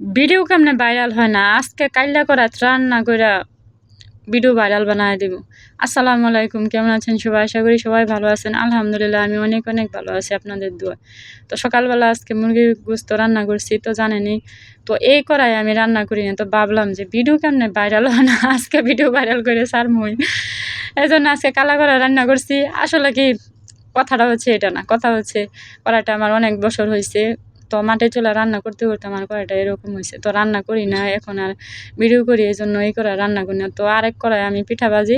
Video কেমনে viral হয় না? আজকে কাইল্লা করা রান্না কইরা ভিডিও ভাইরাল বানায় দিব। আসসালামু আলাইকুম, কেমন আছেন সবাই? আশা করি সবাই ভালো আছেন। আলহামদুলিল্লাহ, আমি অনেক অনেক ভালো আছি আপনাদের দোয়া তো সকালবেলা আজকে মুরগির গোস্ত রান্না করছি, তো জানেনি তো এই করাই আমি রান্না করি না, তো ভাবলাম যে ভিডিও কেমনে ভাইরাল হয় না? আজকে ভিডিও ভাইরাল করে সার মই এই জন্য আজকে কালা করা রান্না করছি। আসলে কি, কথাটা হচ্ছে এটা না, কথা হচ্ছে করাটা আমার অনেক বছর হয়েছে তো মাঠে চুলা রান্না করতে করতে আমার কড়াইটা এরকম হয়েছে। তো রান্না করি না এখন আর ভিডিও করি এই জন্য এই করা রান্না করি না। তো আরেক কড়াই আমি পিঠা ভাজি।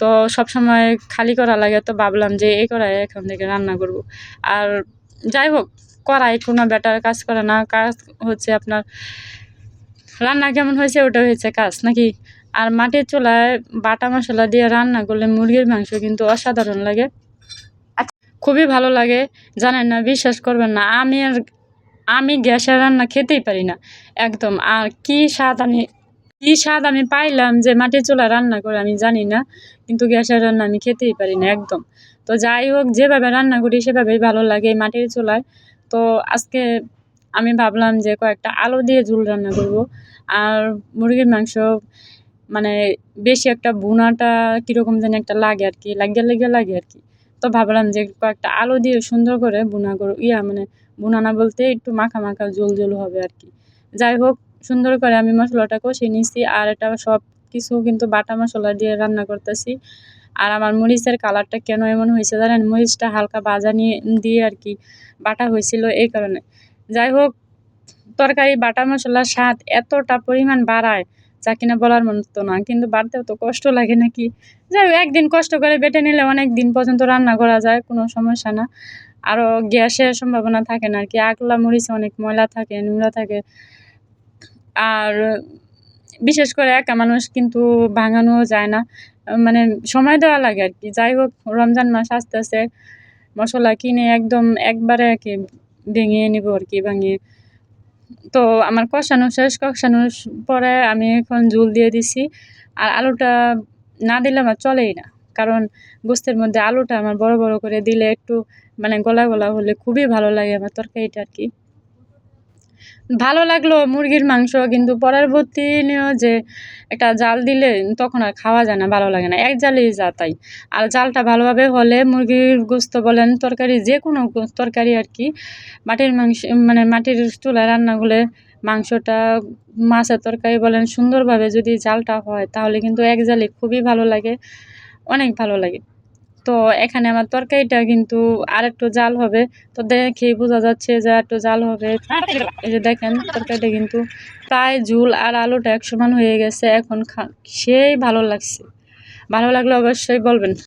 তো সবসময় খালি করা লাগে তো ভাবলাম যে এই কড়াই এখন থেকে রান্না করব। আর যাই হোক কড়াই কোনো বেটার কাজ করে না। কাজ হচ্ছে আপনার রান্না কেমন হয়েছে ওটা হয়েছে কাজ নাকি? আর মাটির চুলায় বাটা মশলা দিয়ে রান্না করলে মুরগির মাংস কিন্তু অসাধারণ লাগে। খুবই ভালো লাগে জানেন না বিশ্বাস করবেন না। আমি আর আমি গ্যাসের রান্না খেতেই পারি না। একদম, আর কি স্বাদ আমি, কী স্বাদ আমি পাইলাম যে মাটির চুলা রান্না করে আমি জানি না, কিন্তু গ্যাসের রান্না আমি খেতেই পারি না একদম। তো যাই হোক, যেভাবে রান্না করি সেভাবেই ভালো লাগে মাটির চুলায়। তো আজকে আমি ভাবলাম যে কয়েকটা আলু দিয়ে ঝুল রান্না করব, আর মুরগির মাংস মানে বেশি একটা বোনাটা কীরকম যেন একটা লাগে আর কি, লাগিয়ে লেগে লাগে আর কি। তো ভাবলাম যে কয়েকটা আলু দিয়ে সুন্দর করে বুনা করো। ইয়া মানে বুনা না বলতে একটু মাখা মাখা ঝোল ঝোল হবে আর কি যাই হোক, সুন্দর করে আমি মশলাটা কষিয়ে নিচ্ছি আর এটা সব কিছু কিন্তু বাটা মশলা দিয়ে রান্না করতেছি। আর আমার মরিচের কালারটা কেন এমন হয়েছে জানেন? মরিচটা হালকা ভাজা নিয়ে দিয়ে আর কি বাটা হয়েছিল এই কারণে। যাই হোক, তরকারি বাটা মশলার স্বাদ এতটা পরিমাণ বাড়ায় যা কিনা বলার মতো না, কিন্তু বাড়তেও তো কষ্ট লাগে নাকি? যাই একদিন কষ্ট করে বেটে নিলে অনেক দিন পর্যন্ত রান্না করা যায়, কোনো সমস্যা না। আরও গ্যাসের সম্ভাবনা থাকে না, আর কি আগলা মরিচে অনেক ময়লা থাকে, নোংরা থাকে। আর বিশেষ করে একা মানুষ কিন্তু ভাঙানোও যায় না। মানে সময় দেওয়া লাগে আর কি। যাই হোক, রমজান মাস আস্তে আস্তে মশলা কিনে একদম একবারে আর কি ভেঙে নিব আর কি, ভাঙিয়ে। তো আমার কষানো শেষ, কষানোর পরে আমি এখন ঝুল দিয়ে দিছি। আর আলুটা না দিলে আমার চলেই না। কারণ গোস্তের মধ্যে আলুটা আমার বড় বড় করে দিলে একটু মানে গলা গলা হলে খুবই ভালো লাগে আমার তরকারিটা আর কি। ভালো লাগল মুরগির মাংস, কিন্তু পরবর্তীও যে একটা জাল দিলে তখন আর খাওয়া যায় না, ভালো লাগে না। এক জালেই যা তাই। আর জালটা ভালোভাবে হলে মুরগির গোস্ত বলেন, তরকারি, যে কোনো তরকারি আর কি, মাটির মাংস মানে মাটির চুলায় রান্না করলে মাংসটা মাছের তরকারি বলেন, সুন্দরভাবে যদি জালটা হয়, তাহলে কিন্তু এক জালে খুবই ভালো লাগে, অনেক ভালো লাগে। তো এখানে আমার তরকারিটা কিন্তু আর একটু জাল হবে। তো দেখেই বোঝা যাচ্ছে যে একটু জাল হবে। এই যে দেখেন, তরকারিটা কিন্তু প্রায় ঝুল আর আলুটা এক সমান হয়ে গেছে। এখন খা, সেই ভালো লাগছে। ভালো লাগলে অবশ্যই বলবেন।